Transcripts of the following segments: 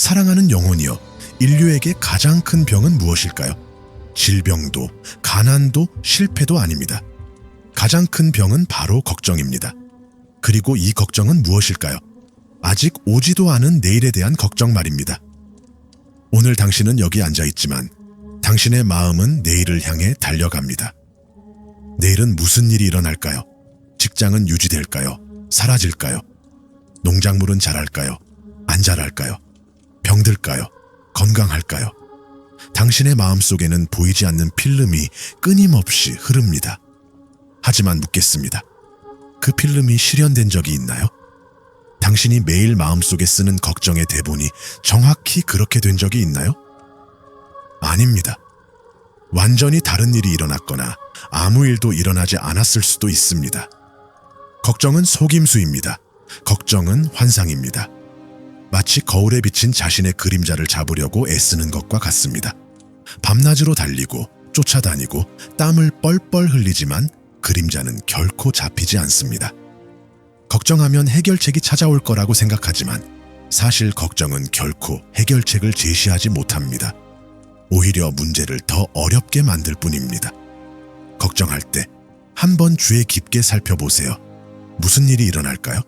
사랑하는 영혼이여, 인류에게 가장 큰 병은 무엇일까요? 질병도, 가난도, 실패도 아닙니다. 가장 큰 병은 바로 걱정입니다. 그리고 이 걱정은 무엇일까요? 아직 오지도 않은 내일에 대한 걱정 말입니다. 오늘 당신은 여기 앉아 있지만 당신의 마음은 내일을 향해 달려갑니다. 내일은 무슨 일이 일어날까요? 직장은 유지될까요? 사라질까요? 농작물은 자랄까요? 안 자랄까요? 병들까요? 건강할까요? 당신의 마음 속에는 보이지 않는 필름이 끊임없이 흐릅니다. 하지만 묻겠습니다. 그 필름이 실현된 적이 있나요? 당신이 매일 마음속에 쓰는 걱정의 대본이 정확히 그렇게 된 적이 있나요? 아닙니다. 완전히 다른 일이 일어났거나 아무 일도 일어나지 않았을 수도 있습니다. 걱정은 속임수입니다. 걱정은 환상입니다. 마치 거울에 비친 자신의 그림자를 잡으려고 애쓰는 것과 같습니다. 밤낮으로 달리고 쫓아다니고 땀을 뻘뻘 흘리지만 그림자는 결코 잡히지 않습니다. 걱정하면 해결책이 찾아올 거라고 생각하지만 사실 걱정은 결코 해결책을 제시하지 못합니다. 오히려 문제를 더 어렵게 만들 뿐입니다. 걱정할 때 한번 주의 깊게 살펴보세요. 무슨 일이 일어날까요?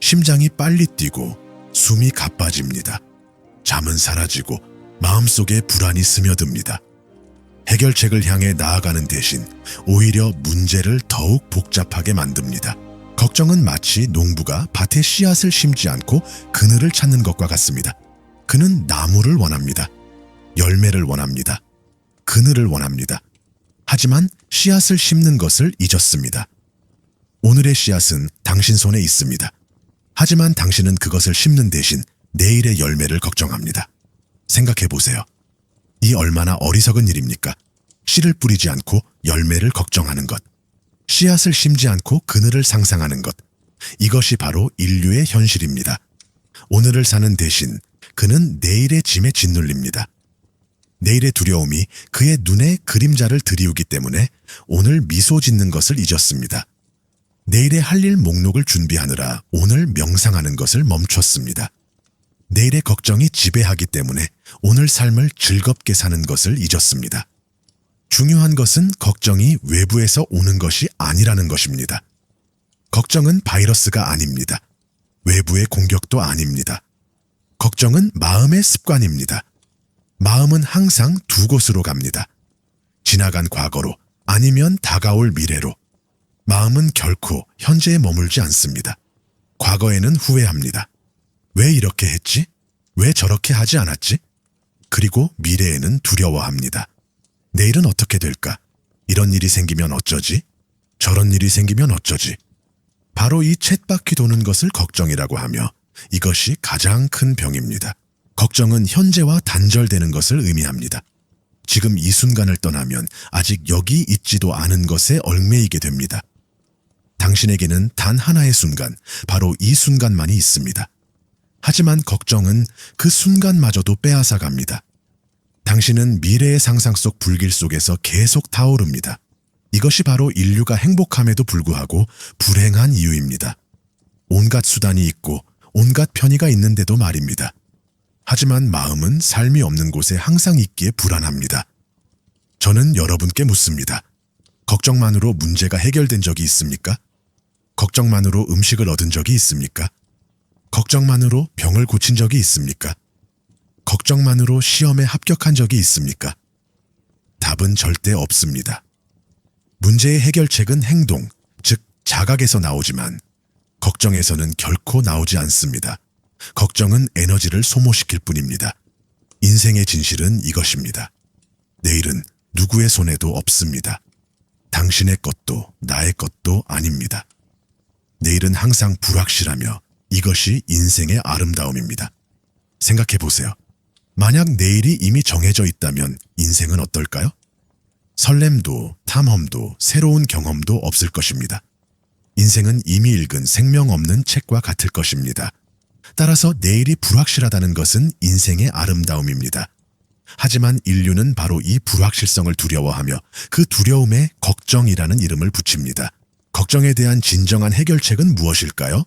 심장이 빨리 뛰고 숨이 가빠집니다. 잠은 사라지고 마음속에 불안이 스며듭니다. 해결책을 향해 나아가는 대신 오히려 문제를 더욱 복잡하게 만듭니다. 걱정은 마치 농부가 밭에 씨앗을 심지 않고 그늘을 찾는 것과 같습니다. 그는 나무를 원합니다. 열매를 원합니다. 그늘을 원합니다. 하지만 씨앗을 심는 것을 잊었습니다. 오늘의 씨앗은 당신 손에 있습니다. 하지만 당신은 그것을 심는 대신 내일의 열매를 걱정합니다. 생각해 보세요. 이 얼마나 어리석은 일입니까? 씨를 뿌리지 않고 열매를 걱정하는 것. 씨앗을 심지 않고 그늘을 상상하는 것. 이것이 바로 인류의 현실입니다. 오늘을 사는 대신 그는 내일의 짐에 짓눌립니다. 내일의 두려움이 그의 눈에 그림자를 들이우기 때문에 오늘 미소 짓는 것을 잊었습니다. 내일에 할일 목록을 준비하느라 오늘 명상하는 것을 멈췄습니다. 내일의 걱정이 지배하기 때문에 오늘 삶을 즐겁게 사는 것을 잊었습니다. 중요한 것은 걱정이 외부에서 오는 것이 아니라는 것입니다. 걱정은 바이러스가 아닙니다. 외부의 공격도 아닙니다. 걱정은 마음의 습관입니다. 마음은 항상 두 곳으로 갑니다. 지나간 과거로 아니면 다가올 미래로. 마음은 결코 현재에 머물지 않습니다. 과거에는 후회합니다. 왜 이렇게 했지? 왜 저렇게 하지 않았지? 그리고 미래에는 두려워합니다. 내일은 어떻게 될까? 이런 일이 생기면 어쩌지? 저런 일이 생기면 어쩌지? 바로 이 챗바퀴 도는 것을 걱정이라고 하며 이것이 가장 큰 병입니다. 걱정은 현재와 단절되는 것을 의미합니다. 지금 이 순간을 떠나면 아직 여기 있지도 않은 것에 얽매이게 됩니다. 당신에게는 단 하나의 순간, 바로 이 순간만이 있습니다. 하지만 걱정은 그 순간마저도 빼앗아 갑니다. 당신은 미래의 상상 속 불길 속에서 계속 타오릅니다. 이것이 바로 인류가 행복함에도 불구하고 불행한 이유입니다. 온갖 수단이 있고 온갖 편의가 있는데도 말입니다. 하지만 마음은 삶이 없는 곳에 항상 있기에 불안합니다. 저는 여러분께 묻습니다. 걱정만으로 문제가 해결된 적이 있습니까? 걱정만으로 음식을 얻은 적이 있습니까? 걱정만으로 병을 고친 적이 있습니까? 걱정만으로 시험에 합격한 적이 있습니까? 답은 절대 없습니다. 문제의 해결책은 행동, 즉 자각에서 나오지만 걱정에서는 결코 나오지 않습니다. 걱정은 에너지를 소모시킬 뿐입니다. 인생의 진실은 이것입니다. 내일은 누구의 손에도 없습니다. 당신의 것도 나의 것도 아닙니다. 내일은 항상 불확실하며 이것이 인생의 아름다움입니다. 생각해 보세요. 만약 내일이 이미 정해져 있다면 인생은 어떨까요? 설렘도 탐험도 새로운 경험도 없을 것입니다. 인생은 이미 읽은 생명 없는 책과 같을 것입니다. 따라서 내일이 불확실하다는 것은 인생의 아름다움입니다. 하지만 인류는 바로 이 불확실성을 두려워하며 그 두려움에 걱정이라는 이름을 붙입니다. 걱정에 대한 진정한 해결책은 무엇일까요?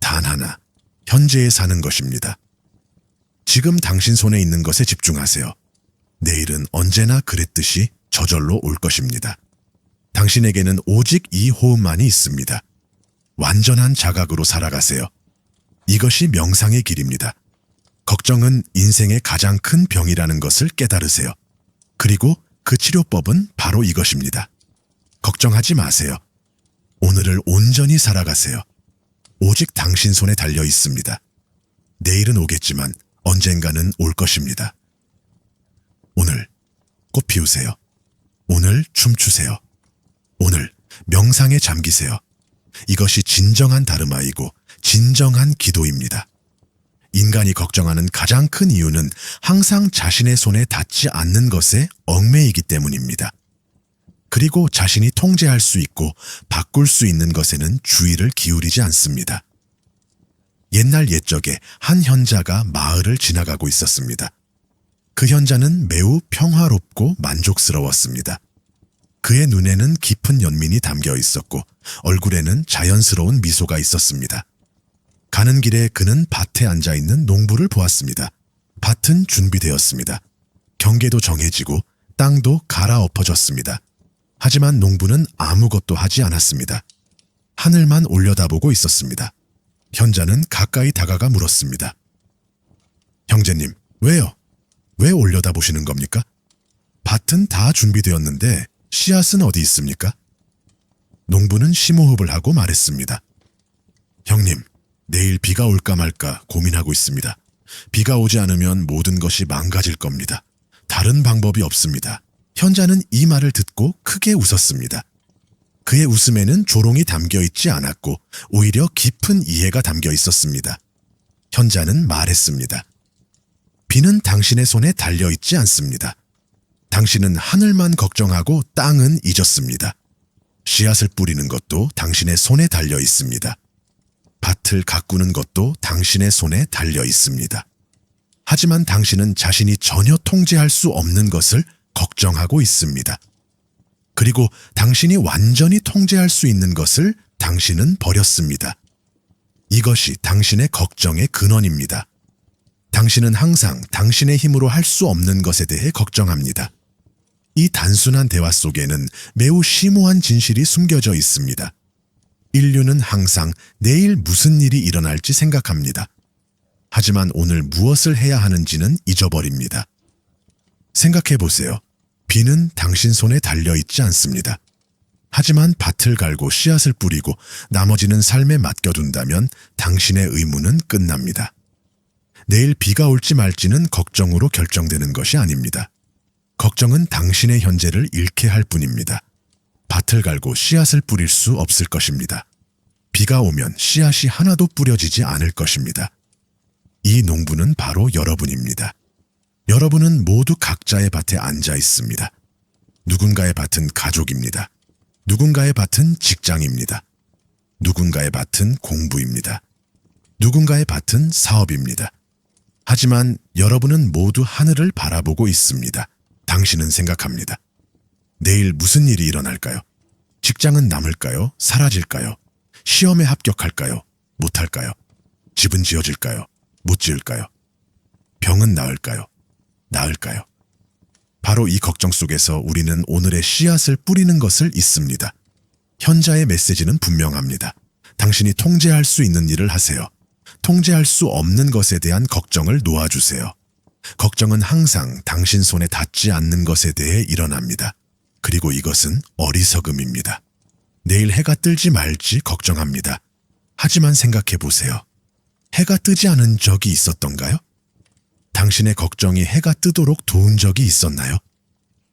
단 하나, 현재에 사는 것입니다. 지금 당신 손에 있는 것에 집중하세요. 내일은 언제나 그랬듯이 저절로 올 것입니다. 당신에게는 오직 이 호흡만이 있습니다. 완전한 자각으로 살아가세요. 이것이 명상의 길입니다. 걱정은 인생의 가장 큰 병이라는 것을 깨달으세요. 그리고 그 치료법은 바로 이것입니다. 걱정하지 마세요. 오늘을 온전히 살아가세요. 오직 당신 손에 달려 있습니다. 내일은 오겠지만 언젠가는 올 것입니다. 오늘 꽃 피우세요. 오늘 춤추세요. 오늘 명상에 잠기세요. 이것이 진정한 다름아이고 진정한 기도입니다. 인간이 걱정하는 가장 큰 이유는 항상 자신의 손에 닿지 않는 것에 얽매이기 때문입니다. 그리고 자신이 통제할 수 있고 바꿀 수 있는 것에는 주의를 기울이지 않습니다. 옛날 옛적에 한 현자가 마을을 지나가고 있었습니다. 그 현자는 매우 평화롭고 만족스러웠습니다. 그의 눈에는 깊은 연민이 담겨 있었고 얼굴에는 자연스러운 미소가 있었습니다. 가는 길에 그는 밭에 앉아 있는 농부를 보았습니다. 밭은 준비되었습니다. 경계도 정해지고 땅도 갈아엎어졌습니다. 하지만 농부는 아무것도 하지 않았습니다. 하늘만 올려다보고 있었습니다. 현자는 가까이 다가가 물었습니다. 형제님, 왜요? 왜 올려다보시는 겁니까? 밭은 다 준비되었는데 씨앗은 어디 있습니까? 농부는 심호흡을 하고 말했습니다. 형님, 내일 비가 올까 말까 고민하고 있습니다. 비가 오지 않으면 모든 것이 망가질 겁니다. 다른 방법이 없습니다. 현자는 이 말을 듣고 크게 웃었습니다. 그의 웃음에는 조롱이 담겨 있지 않았고 오히려 깊은 이해가 담겨 있었습니다. 현자는 말했습니다. 비는 당신의 손에 달려 있지 않습니다. 당신은 하늘만 걱정하고 땅은 잊었습니다. 씨앗을 뿌리는 것도 당신의 손에 달려 있습니다. 밭을 가꾸는 것도 당신의 손에 달려 있습니다. 하지만 당신은 자신이 전혀 통제할 수 없는 것을 걱정하고 있습니다. 그리고 당신이 완전히 통제할 수 있는 것을 당신은 버렸습니다. 이것이 당신의 걱정의 근원입니다. 당신은 항상 당신의 힘으로 할 수 없는 것에 대해 걱정합니다. 이 단순한 대화 속에는 매우 심오한 진실이 숨겨져 있습니다. 인류는 항상 내일 무슨 일이 일어날지 생각합니다. 하지만 오늘 무엇을 해야 하는지는 잊어버립니다. 생각해 보세요. 비는 당신 손에 달려 있지 않습니다. 하지만 밭을 갈고 씨앗을 뿌리고 나머지는 삶에 맡겨둔다면 당신의 의무는 끝납니다. 내일 비가 올지 말지는 걱정으로 결정되는 것이 아닙니다. 걱정은 당신의 현재를 잃게 할 뿐입니다. 밭을 갈고 씨앗을 뿌릴 수 없을 것입니다. 비가 오면 씨앗이 하나도 뿌려지지 않을 것입니다. 이 농부는 바로 여러분입니다. 여러분은 모두 각자의 밭에 앉아 있습니다. 누군가의 밭은 가족입니다. 누군가의 밭은 직장입니다. 누군가의 밭은 공부입니다. 누군가의 밭은 사업입니다. 하지만 여러분은 모두 하늘을 바라보고 있습니다. 당신은 생각합니다. 내일 무슨 일이 일어날까요? 직장은 남을까요? 사라질까요? 시험에 합격할까요? 못할까요? 집은 지어질까요? 못 지을까요? 병은 나을까요? 나을까요? 바로 이 걱정 속에서 우리는 오늘의 씨앗을 뿌리는 것을 잊습니다. 현자의 메시지는 분명합니다. 당신이 통제할 수 있는 일을 하세요. 통제할 수 없는 것에 대한 걱정을 놓아주세요. 걱정은 항상 당신 손에 닿지 않는 것에 대해 일어납니다. 그리고 이것은 어리석음입니다. 내일 해가 뜰지 말지 걱정합니다. 하지만 생각해 보세요. 해가 뜨지 않은 적이 있었던가요? 당신의 걱정이 해가 뜨도록 도운 적이 있었나요?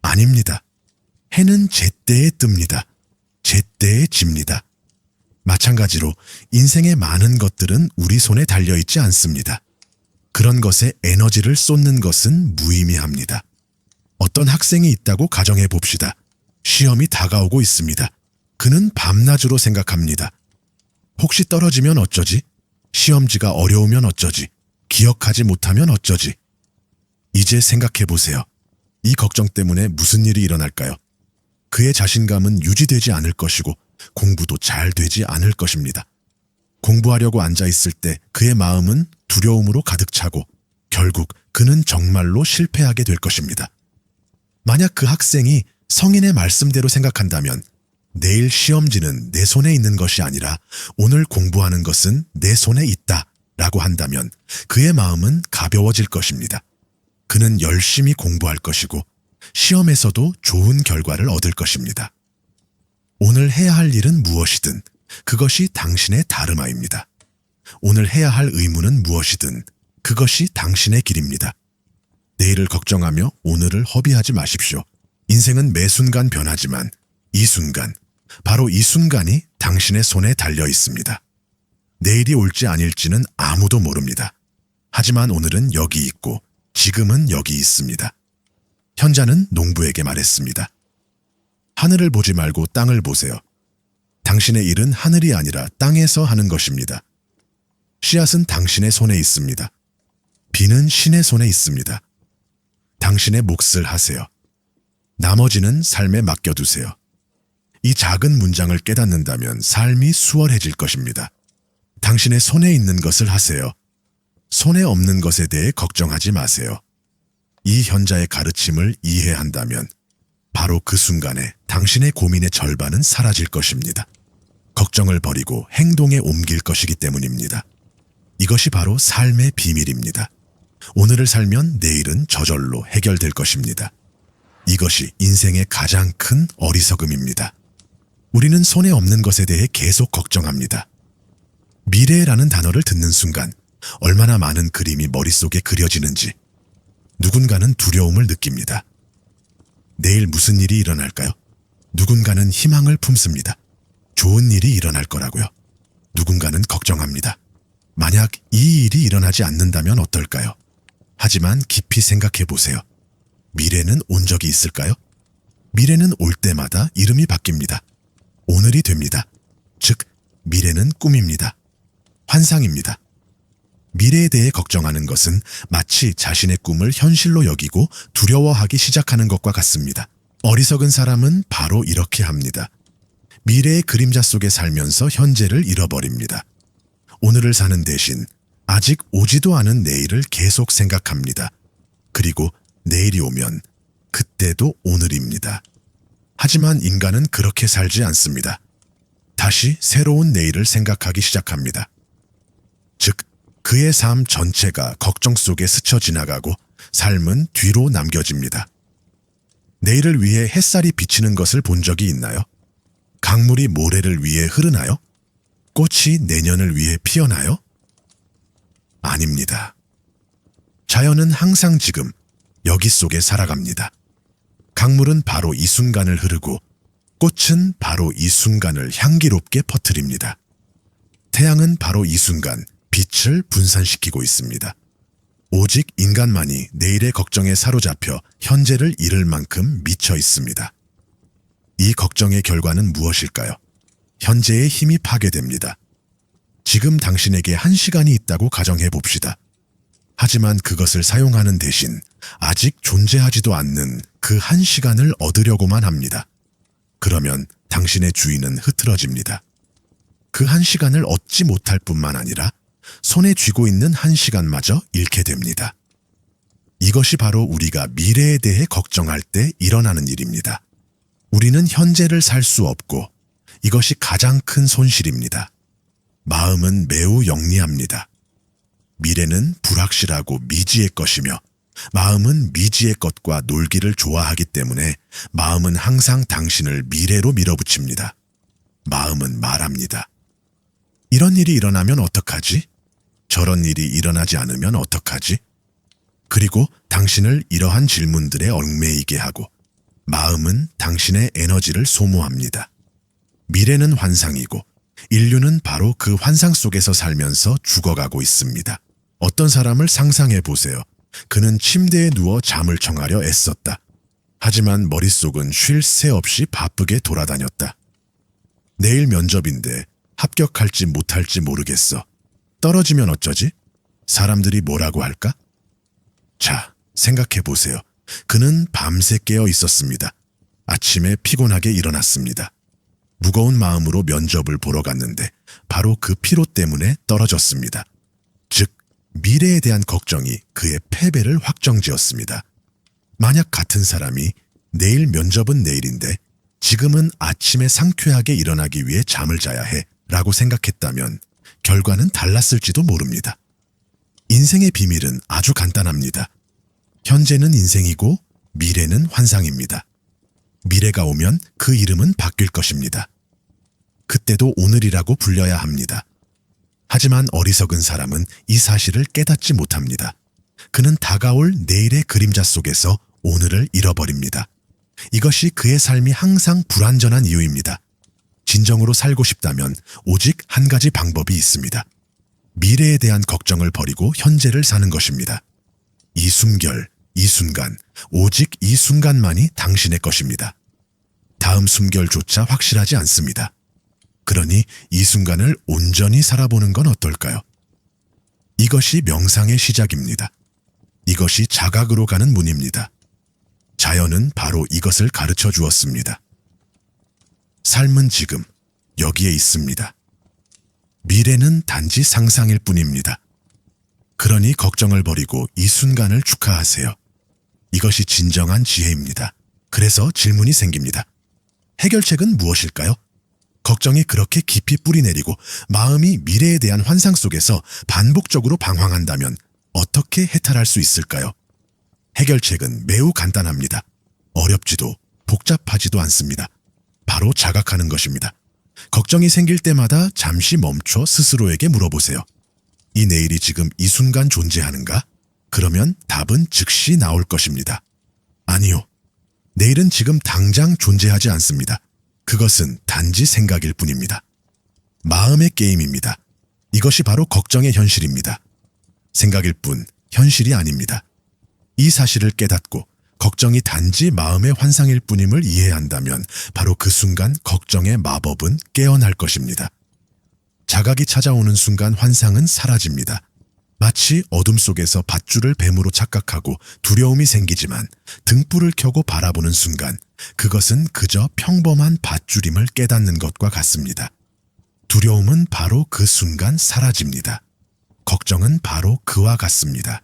아닙니다. 해는 제때에 뜹니다. 제때에 집니다. 마찬가지로 인생의 많은 것들은 우리 손에 달려 있지 않습니다. 그런 것에 에너지를 쏟는 것은 무의미합니다. 어떤 학생이 있다고 가정해 봅시다. 시험이 다가오고 있습니다. 그는 밤낮으로 생각합니다. 혹시 떨어지면 어쩌지? 시험지가 어려우면 어쩌지? 기억하지 못하면 어쩌지? 이제 생각해 보세요. 이 걱정 때문에 무슨 일이 일어날까요? 그의 자신감은 유지되지 않을 것이고 공부도 잘 되지 않을 것입니다. 공부하려고 앉아 있을 때 그의 마음은 두려움으로 가득 차고 결국 그는 정말로 실패하게 될 것입니다. 만약 그 학생이 성인의 말씀대로 생각한다면 내일 시험지는 내 손에 있는 것이 아니라 오늘 공부하는 것은 내 손에 있다 라고 한다면 그의 마음은 가벼워질 것입니다. 그는 열심히 공부할 것이고 시험에서도 좋은 결과를 얻을 것입니다. 오늘 해야 할 일은 무엇이든 그것이 당신의 다름아입니다. 오늘 해야 할 의무는 무엇이든 그것이 당신의 길입니다. 내일을 걱정하며 오늘을 허비하지 마십시오. 인생은 매 순간 변하지만 이 순간, 바로 이 순간이 당신의 손에 달려 있습니다. 내일이 올지 아닐지는 아무도 모릅니다. 하지만 오늘은 여기 있고 지금은 여기 있습니다. 현자는 농부에게 말했습니다. 하늘을 보지 말고 땅을 보세요. 당신의 일은 하늘이 아니라 땅에서 하는 것입니다. 씨앗은 당신의 손에 있습니다. 비는 신의 손에 있습니다. 당신의 몫을 하세요. 나머지는 삶에 맡겨두세요. 이 작은 문장을 깨닫는다면 삶이 수월해질 것입니다. 당신의 손에 있는 것을 하세요. 손에 없는 것에 대해 걱정하지 마세요. 이 현자의 가르침을 이해한다면 바로 그 순간에 당신의 고민의 절반은 사라질 것입니다. 걱정을 버리고 행동에 옮길 것이기 때문입니다. 이것이 바로 삶의 비밀입니다. 오늘을 살면 내일은 저절로 해결될 것입니다. 이것이 인생의 가장 큰 어리석음입니다. 우리는 손에 없는 것에 대해 계속 걱정합니다. 미래라는 단어를 듣는 순간 얼마나 많은 그림이 머릿속에 그려지는지 누군가는 두려움을 느낍니다. 내일 무슨 일이 일어날까요? 누군가는 희망을 품습니다. 좋은 일이 일어날 거라고요. 누군가는 걱정합니다. 만약 이 일이 일어나지 않는다면 어떨까요? 하지만 깊이 생각해 보세요. 미래는 온 적이 있을까요? 미래는 올 때마다 이름이 바뀝니다. 오늘이 됩니다. 즉, 미래는 꿈입니다. 환상입니다. 미래에 대해 걱정하는 것은 마치 자신의 꿈을 현실로 여기고 두려워하기 시작하는 것과 같습니다. 어리석은 사람은 바로 이렇게 합니다. 미래의 그림자 속에 살면서 현재를 잃어버립니다. 오늘을 사는 대신 아직 오지도 않은 내일을 계속 생각합니다. 그리고 내일이 오면 그때도 오늘입니다. 하지만 인간은 그렇게 살지 않습니다. 다시 새로운 내일을 생각하기 시작합니다. 즉, 그의 삶 전체가 걱정 속에 스쳐 지나가고 삶은 뒤로 남겨집니다. 내일을 위해 햇살이 비치는 것을 본 적이 있나요? 강물이 모래를 위해 흐르나요? 꽃이 내년을 위해 피어나요? 아닙니다. 자연은 항상 지금 여기 속에 살아갑니다. 강물은 바로 이 순간을 흐르고 꽃은 바로 이 순간을 향기롭게 퍼뜨립니다. 태양은 바로 이 순간 빛을 분산시키고 있습니다. 오직 인간만이 내일의 걱정에 사로잡혀 현재를 잃을 만큼 미쳐 있습니다. 이 걱정의 결과는 무엇일까요? 현재의 힘이 파괴됩니다. 지금 당신에게 한 시간이 있다고 가정해 봅시다. 하지만 그것을 사용하는 대신 아직 존재하지도 않는 그 한 시간을 얻으려고만 합니다. 그러면 당신의 주인은 흐트러집니다. 그 한 시간을 얻지 못할 뿐만 아니라 손에 쥐고 있는 한 시간마저 잃게 됩니다. 이것이 바로 우리가 미래에 대해 걱정할 때 일어나는 일입니다. 우리는 현재를 살 수 없고 이것이 가장 큰 손실입니다. 마음은 매우 영리합니다. 미래는 불확실하고 미지의 것이며 마음은 미지의 것과 놀기를 좋아하기 때문에 마음은 항상 당신을 미래로 밀어붙입니다. 마음은 말합니다. 이런 일이 일어나면 어떡하지? 저런 일이 일어나지 않으면 어떡하지? 그리고 당신을 이러한 질문들에 얽매이게 하고 마음은 당신의 에너지를 소모합니다. 미래는 환상이고 인류는 바로 그 환상 속에서 살면서 죽어가고 있습니다. 어떤 사람을 상상해 보세요. 그는 침대에 누워 잠을 청하려 애썼다. 하지만 머릿속은 쉴 새 없이 바쁘게 돌아다녔다. 내일 면접인데 합격할지 못할지 모르겠어. 떨어지면 어쩌지? 사람들이 뭐라고 할까? 자, 생각해 보세요. 그는 밤새 깨어 있었습니다. 아침에 피곤하게 일어났습니다. 무거운 마음으로 면접을 보러 갔는데 바로 그 피로 때문에 떨어졌습니다. 즉, 미래에 대한 걱정이 그의 패배를 확정지었습니다. 만약 같은 사람이 내일 면접은 내일인데 지금은 아침에 상쾌하게 일어나기 위해 잠을 자야 해 라고 생각했다면 결과는 달랐을지도 모릅니다. 인생의 비밀은 아주 간단합니다. 현재는 인생이고 미래는 환상입니다. 미래가 오면 그 이름은 바뀔 것입니다. 그때도 오늘이라고 불려야 합니다. 하지만 어리석은 사람은 이 사실을 깨닫지 못합니다. 그는 다가올 내일의 그림자 속에서 오늘을 잃어버립니다. 이것이 그의 삶이 항상 불완전한 이유입니다. 진정으로 살고 싶다면 오직 한 가지 방법이 있습니다. 미래에 대한 걱정을 버리고 현재를 사는 것입니다. 이 숨결, 이 순간, 오직 이 순간만이 당신의 것입니다. 다음 숨결조차 확실하지 않습니다. 그러니 이 순간을 온전히 살아보는 건 어떨까요? 이것이 명상의 시작입니다. 이것이 자각으로 가는 문입니다. 자연은 바로 이것을 가르쳐 주었습니다. 삶은 지금 여기에 있습니다. 미래는 단지 상상일 뿐입니다. 그러니 걱정을 버리고 이 순간을 축하하세요. 이것이 진정한 지혜입니다. 그래서 질문이 생깁니다. 해결책은 무엇일까요? 걱정이 그렇게 깊이 뿌리내리고 마음이 미래에 대한 환상 속에서 반복적으로 방황한다면 어떻게 해탈할 수 있을까요? 해결책은 매우 간단합니다. 어렵지도 복잡하지도 않습니다. 바로 자각하는 것입니다. 걱정이 생길 때마다 잠시 멈춰 스스로에게 물어보세요. 이 내일이 지금 이 순간 존재하는가? 그러면 답은 즉시 나올 것입니다. 아니요. 내일은 지금 당장 존재하지 않습니다. 그것은 단지 생각일 뿐입니다. 마음의 게임입니다. 이것이 바로 걱정의 현실입니다. 생각일 뿐 현실이 아닙니다. 이 사실을 깨닫고 걱정이 단지 마음의 환상일 뿐임을 이해한다면 바로 그 순간 걱정의 마법은 깨어날 것입니다. 자각이 찾아오는 순간 환상은 사라집니다. 마치 어둠 속에서 밧줄을 뱀으로 착각하고 두려움이 생기지만 등불을 켜고 바라보는 순간 그것은 그저 평범한 밧줄임을 깨닫는 것과 같습니다. 두려움은 바로 그 순간 사라집니다. 걱정은 바로 그와 같습니다.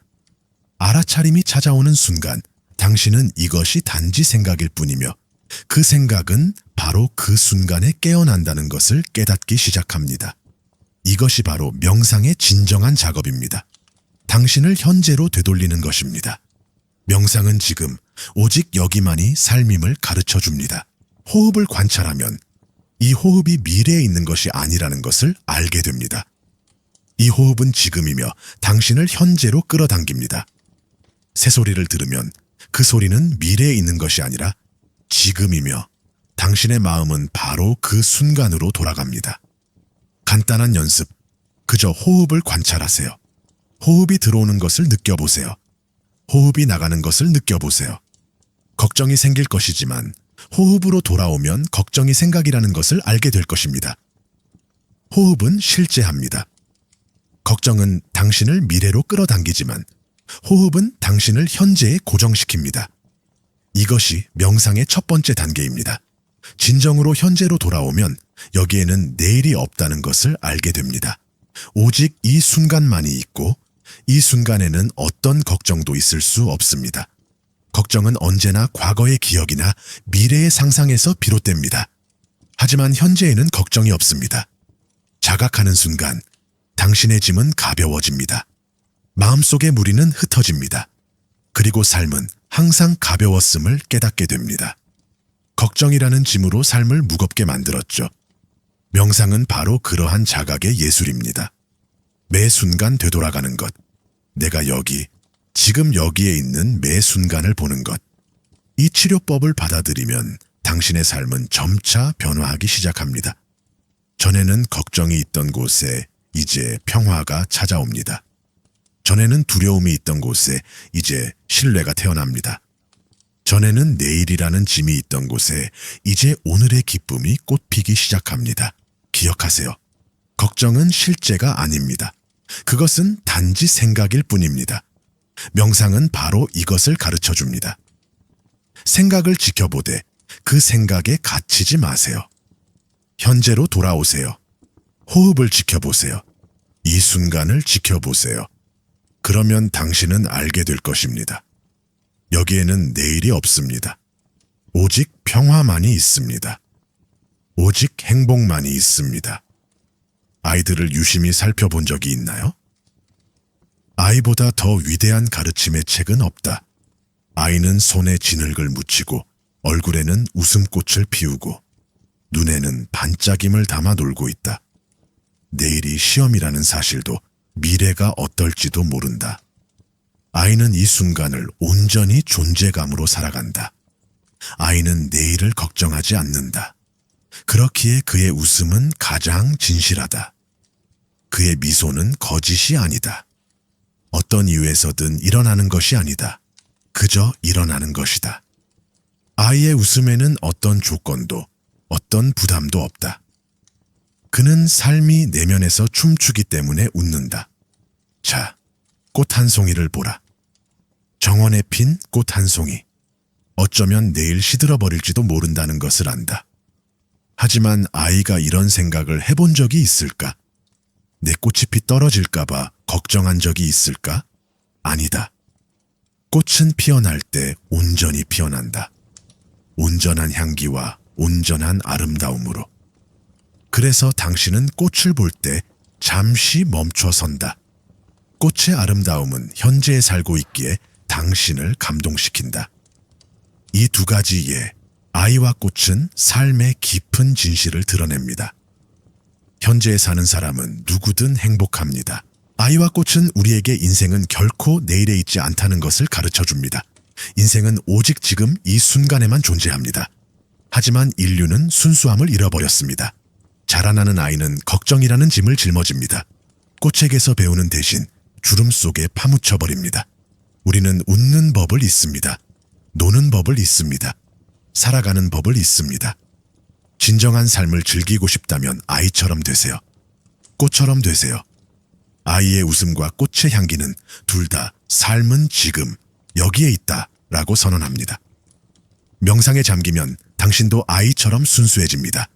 알아차림이 찾아오는 순간 당신은 이것이 단지 생각일 뿐이며 그 생각은 바로 그 순간에 깨어난다는 것을 깨닫기 시작합니다. 이것이 바로 명상의 진정한 작업입니다. 당신을 현재로 되돌리는 것입니다. 명상은 지금 오직 여기만이 삶임을 가르쳐 줍니다. 호흡을 관찰하면 이 호흡이 미래에 있는 것이 아니라는 것을 알게 됩니다. 이 호흡은 지금이며 당신을 현재로 끌어당깁니다. 새소리를 들으면 그 소리는 미래에 있는 것이 아니라 지금이며 당신의 마음은 바로 그 순간으로 돌아갑니다. 간단한 연습, 그저 호흡을 관찰하세요. 호흡이 들어오는 것을 느껴보세요. 호흡이 나가는 것을 느껴보세요. 걱정이 생길 것이지만 호흡으로 돌아오면 걱정이 생각이라는 것을 알게 될 것입니다. 호흡은 실제합니다. 걱정은 당신을 미래로 끌어당기지만 호흡은 당신을 현재에 고정시킵니다. 이것이 명상의 첫 번째 단계입니다. 진정으로 현재로 돌아오면 여기에는 내일이 없다는 것을 알게 됩니다. 오직 이 순간만이 있고 이 순간에는 어떤 걱정도 있을 수 없습니다. 걱정은 언제나 과거의 기억이나 미래의 상상에서 비롯됩니다. 하지만 현재에는 걱정이 없습니다. 자각하는 순간 당신의 짐은 가벼워집니다. 마음속의 무리는 흩어집니다. 그리고 삶은 항상 가벼웠음을 깨닫게 됩니다. 걱정이라는 짐으로 삶을 무겁게 만들었죠. 명상은 바로 그러한 자각의 예술입니다. 매 순간 되돌아가는 것, 내가 여기, 지금 여기에 있는 매 순간을 보는 것. 이 치료법을 받아들이면 당신의 삶은 점차 변화하기 시작합니다. 전에는 걱정이 있던 곳에 이제 평화가 찾아옵니다. 전에는 두려움이 있던 곳에 이제 신뢰가 태어납니다. 전에는 내일이라는 짐이 있던 곳에 이제 오늘의 기쁨이 꽃피기 시작합니다. 기억하세요. 걱정은 실제가 아닙니다. 그것은 단지 생각일 뿐입니다. 명상은 바로 이것을 가르쳐 줍니다. 생각을 지켜보되 그 생각에 갇히지 마세요. 현재로 돌아오세요. 호흡을 지켜보세요. 이 순간을 지켜보세요. 그러면 당신은 알게 될 것입니다. 여기에는 내일이 없습니다. 오직 평화만이 있습니다. 오직 행복만이 있습니다. 아이들을 유심히 살펴본 적이 있나요? 아이보다 더 위대한 가르침의 책은 없다. 아이는 손에 진흙을 묻히고 얼굴에는 웃음꽃을 피우고 눈에는 반짝임을 담아 놀고 있다. 내일이 시험이라는 사실도 미래가 어떨지도 모른다. 아이는 이 순간을 온전히 존재감으로 살아간다. 아이는 내일을 걱정하지 않는다. 그렇기에 그의 웃음은 가장 진실하다. 그의 미소는 거짓이 아니다. 어떤 이유에서든 일어나는 것이 아니다. 그저 일어나는 것이다. 아이의 웃음에는 어떤 조건도, 어떤 부담도 없다. 그는 삶이 내면에서 춤추기 때문에 웃는다. 자, 꽃 한 송이를 보라. 정원에 핀 꽃 한 송이. 어쩌면 내일 시들어 버릴지도 모른다는 것을 안다. 하지만 아이가 이런 생각을 해본 적이 있을까? 내 꽃잎이 떨어질까봐 걱정한 적이 있을까? 아니다. 꽃은 피어날 때 온전히 피어난다. 온전한 향기와 온전한 아름다움으로. 그래서 당신은 꽃을 볼 때 잠시 멈춰 선다. 꽃의 아름다움은 현재에 살고 있기에 당신을 감동시킨다. 이 두 가지 예, 아이와 꽃은 삶의 깊은 진실을 드러냅니다. 현재에 사는 사람은 누구든 행복합니다. 아이와 꽃은 우리에게 인생은 결코 내일에 있지 않다는 것을 가르쳐 줍니다. 인생은 오직 지금 이 순간에만 존재합니다. 하지만 인류는 순수함을 잃어버렸습니다. 자라나는 아이는 걱정이라는 짐을 짊어집니다. 꽃에게서 배우는 대신 주름 속에 파묻혀 버립니다. 우리는 웃는 법을 잊습니다. 노는 법을 잊습니다. 살아가는 법을 잊습니다. 진정한 삶을 즐기고 싶다면 아이처럼 되세요. 꽃처럼 되세요. 아이의 웃음과 꽃의 향기는 둘 다 삶은 지금 여기에 있다 라고 선언합니다. 명상에 잠기면 당신도 아이처럼 순수해집니다.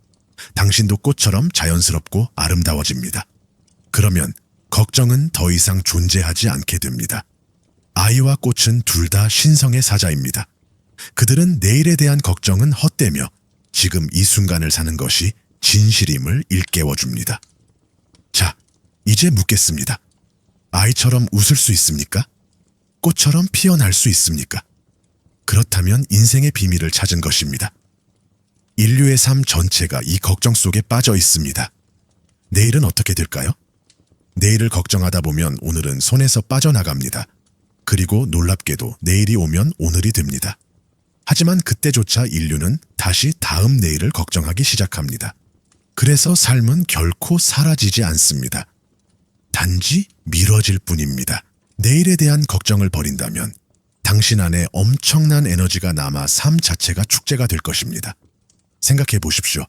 당신도 꽃처럼 자연스럽고 아름다워집니다. 그러면 걱정은 더 이상 존재하지 않게 됩니다. 아이와 꽃은 둘 다 신성의 사자입니다. 그들은 내일에 대한 걱정은 헛되며 지금 이 순간을 사는 것이 진실임을 일깨워 줍니다. 자, 이제 묻겠습니다. 아이처럼 웃을 수 있습니까? 꽃처럼 피어날 수 있습니까? 그렇다면 인생의 비밀을 찾은 것입니다. 인류의 삶 전체가 이 걱정 속에 빠져 있습니다. 내일은 어떻게 될까요? 내일을 걱정하다 보면 오늘은 손에서 빠져나갑니다. 그리고 놀랍게도 내일이 오면 오늘이 됩니다. 하지만 그때조차 인류는 다시 다음 내일을 걱정하기 시작합니다. 그래서 삶은 결코 사라지지 않습니다. 단지 미뤄질 뿐입니다. 내일에 대한 걱정을 버린다면 당신 안에 엄청난 에너지가 남아 삶 자체가 축제가 될 것입니다. 생각해 보십시오.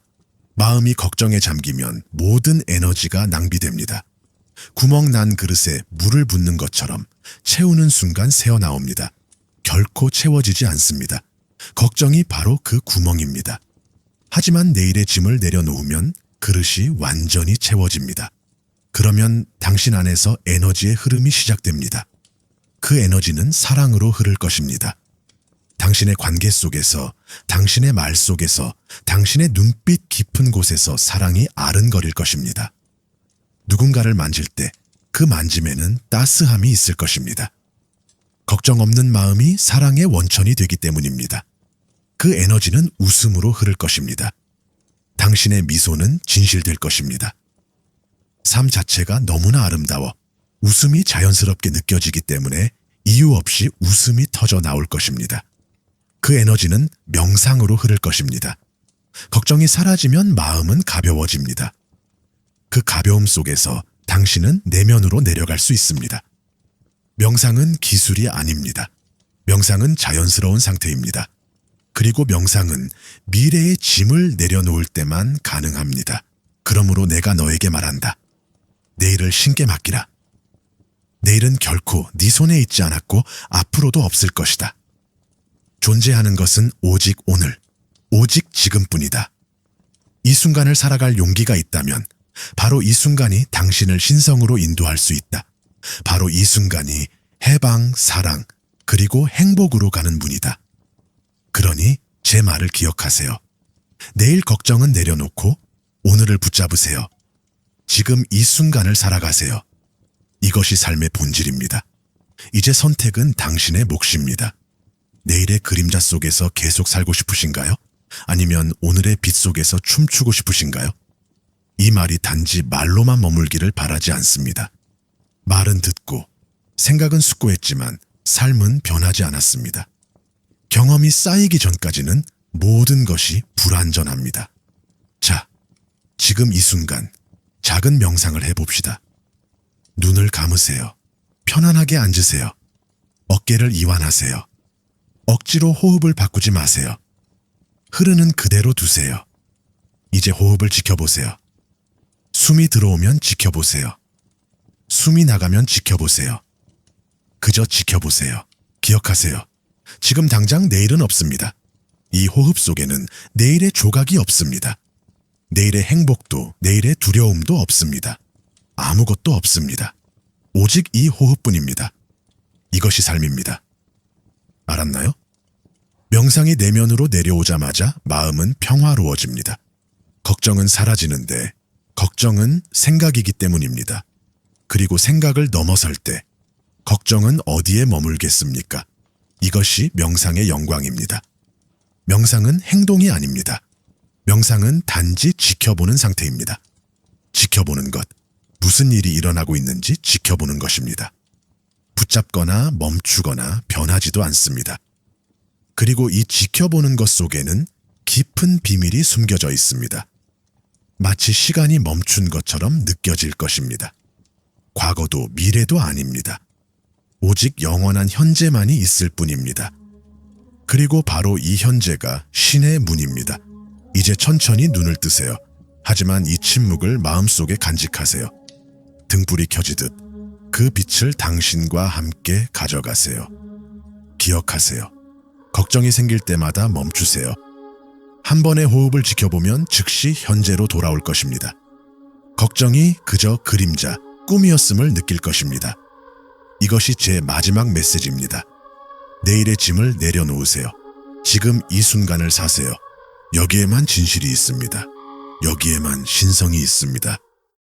마음이 걱정에 잠기면 모든 에너지가 낭비됩니다. 구멍 난 그릇에 물을 붓는 것처럼 채우는 순간 새어 나옵니다. 결코 채워지지 않습니다. 걱정이 바로 그 구멍입니다. 하지만 내일의 짐을 내려놓으면 그릇이 완전히 채워집니다. 그러면 당신 안에서 에너지의 흐름이 시작됩니다. 그 에너지는 사랑으로 흐를 것입니다. 당신의 관계 속에서, 당신의 말 속에서, 당신의 눈빛 깊은 곳에서 사랑이 아른거릴 것입니다. 누군가를 만질 때 그 만짐에는 따스함이 있을 것입니다. 걱정 없는 마음이 사랑의 원천이 되기 때문입니다. 그 에너지는 웃음으로 흐를 것입니다. 당신의 미소는 진실될 것입니다. 삶 자체가 너무나 아름다워 웃음이 자연스럽게 느껴지기 때문에 이유 없이 웃음이 터져 나올 것입니다. 그 에너지는 명상으로 흐를 것입니다. 걱정이 사라지면 마음은 가벼워집니다. 그 가벼움 속에서 당신은 내면으로 내려갈 수 있습니다. 명상은 기술이 아닙니다. 명상은 자연스러운 상태입니다. 그리고 명상은 미래의 짐을 내려놓을 때만 가능합니다. 그러므로 내가 너에게 말한다. 내일을 신께 맡기라. 내일은 결코 네 손에 있지 않았고 앞으로도 없을 것이다. 존재하는 것은 오직 오늘, 오직 지금뿐이다. 이 순간을 살아갈 용기가 있다면 바로 이 순간이 당신을 신성으로 인도할 수 있다. 바로 이 순간이 해방, 사랑, 그리고 행복으로 가는 문이다. 그러니 제 말을 기억하세요. 내일 걱정은 내려놓고 오늘을 붙잡으세요. 지금 이 순간을 살아가세요. 이것이 삶의 본질입니다. 이제 선택은 당신의 몫입니다. 내일의 그림자 속에서 계속 살고 싶으신가요? 아니면 오늘의 빛 속에서 춤추고 싶으신가요? 이 말이 단지 말로만 머물기를 바라지 않습니다. 말은 듣고 생각은 숙고했지만 삶은 변하지 않았습니다. 경험이 쌓이기 전까지는 모든 것이 불완전합니다. 자, 지금 이 순간 작은 명상을 해봅시다. 눈을 감으세요. 편안하게 앉으세요. 어깨를 이완하세요. 억지로 호흡을 바꾸지 마세요. 흐르는 그대로 두세요. 이제 호흡을 지켜보세요. 숨이 들어오면 지켜보세요. 숨이 나가면 지켜보세요. 그저 지켜보세요. 기억하세요. 지금 당장 내일은 없습니다. 이 호흡 속에는 내일의 조각이 없습니다. 내일의 행복도 내일의 두려움도 없습니다. 아무것도 없습니다. 오직 이 호흡뿐입니다. 이것이 삶입니다. 알았나요? 명상이 내면으로 내려오자마자 마음은 평화로워집니다. 걱정은 사라지는데 걱정은 생각이기 때문입니다. 그리고 생각을 넘어설 때 걱정은 어디에 머물겠습니까? 이것이 명상의 영광입니다. 명상은 행동이 아닙니다. 명상은 단지 지켜보는 상태입니다. 지켜보는 것, 무슨 일이 일어나고 있는지 지켜보는 것입니다. 붙잡거나 멈추거나 변하지도 않습니다. 그리고 이 지켜보는 것 속에는 깊은 비밀이 숨겨져 있습니다. 마치 시간이 멈춘 것처럼 느껴질 것입니다. 과거도 미래도 아닙니다. 오직 영원한 현재만이 있을 뿐입니다. 그리고 바로 이 현재가 신의 문입니다. 이제 천천히 눈을 뜨세요. 하지만 이 침묵을 마음속에 간직하세요. 등불이 켜지듯 그 빛을 당신과 함께 가져가세요. 기억하세요. 걱정이 생길 때마다 멈추세요. 한 번의 호흡을 지켜보면 즉시 현재로 돌아올 것입니다. 걱정이 그저 그림자, 꿈이었음을 느낄 것입니다. 이것이 제 마지막 메시지입니다. 내일의 짐을 내려놓으세요. 지금 이 순간을 사세요. 여기에만 진실이 있습니다. 여기에만 신성이 있습니다.